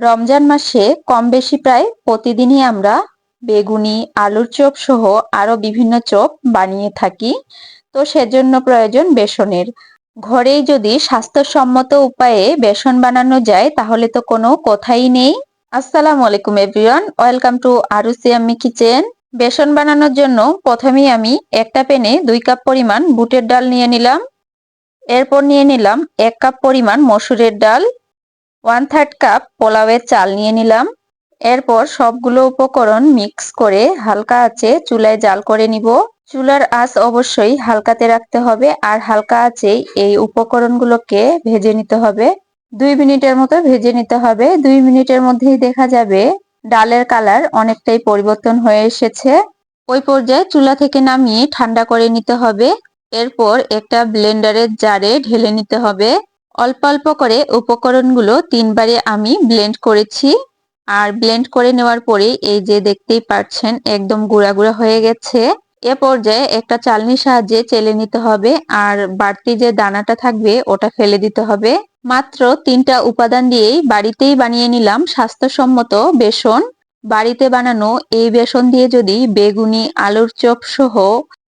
রমজান মাসে কম বেশি প্রায় প্রতিদিনই আমরা বেগুনি, আলুর চপ সহ আরও বিভিন্ন চপ বানিয়ে থাকি। তো সেজন্য প্রয়োজন বেসনের। ঘরেই যদি স্বাস্থ্যসম্মত উপায়ে বেসন বানানো যায়, তাহলে তো কোনো কথাই নেই। আসসালামু আলাইকুম everyone, welcome to Arusiyammi kitchen. বেসন বানানোর জন্য প্রথমেই আমি একটা প্যানে দুই কাপ পরিমাণ বুটের ডাল নিয়ে নিলাম। এরপর নিয়ে নিলাম এক কাপ পরিমাণ মসুরের ডাল। ওয়ান থার্ড কাপ পোলাওয়ের চাল নিয়ে নিলাম। এরপর সবগুলো উপকরণ মিক্স করে হালকা আঁচে চুলায় জাল করে নিব। চুলার আঁচ অবশ্যই হালকাতে রাখতে হবে আর হালকা আঁচেই এই উপকরণগুলোকে ভেজে নিতে হবে। দুই মিনিটের মতো ভেজে নিতে হবে। দুই মিনিটের মধ্যেই দেখা যাবে ডালের কালার অনেকটাই পরিবর্তন হয়ে এসেছে। ওই পর্যায়ে চুলা থেকে নামিয়ে ঠান্ডা করে নিতে হবে। এরপর একটা ব্লেন্ডারের জারে ঢেলে নিতে হবে। অল্প অল্প করে উপকরণগুলো তিনবারে আমি ব্লেন্ড করেছি। আর ব্লেন্ড করে নেওয়ার পরে এই যে দেখতেই পাচ্ছেন, একদম গুঁড়া গুঁড়া হয়ে গেছে। এ পর্যায়ে একটা চালনির সাহায্যে চেলে নিতে হবে আর বাড়তি যে দানাটা থাকবে ওটা ফেলে দিতে হবে। মাত্র তিনটা উপাদান দিয়েই বাড়িতেই বানিয়ে নিলাম স্বাস্থ্যসম্মত বেসন। বাড়িতে বানানো এই বেসন দিয়ে যদি বেগুনি, আলুর চপ সহ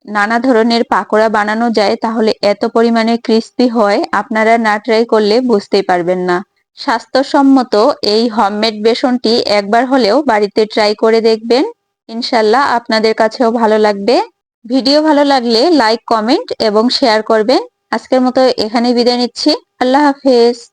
নানা ধরনের পাকোড়া বানানো যায়, তাহলে এত পরিমাণে ক্রিস্পি হয়, আপনারা না ট্রাই করলে বুঝতেই পারবেন না। স্বাস্থ্যসম্মত এই হোমমেড বেসনটি একবার হলেও বাড়িতে ট্রাই করে দেখবেন। ইনশাল্লাহ আপনাদের কাছেও ভালো লাগবে। ভিডিও ভালো লাগলে লাইক কমেন্ট এবং শেয়ার করবেন। আজকের মতো এখানে বিদায় নিচ্ছি। আল্লাহ হাফেজ।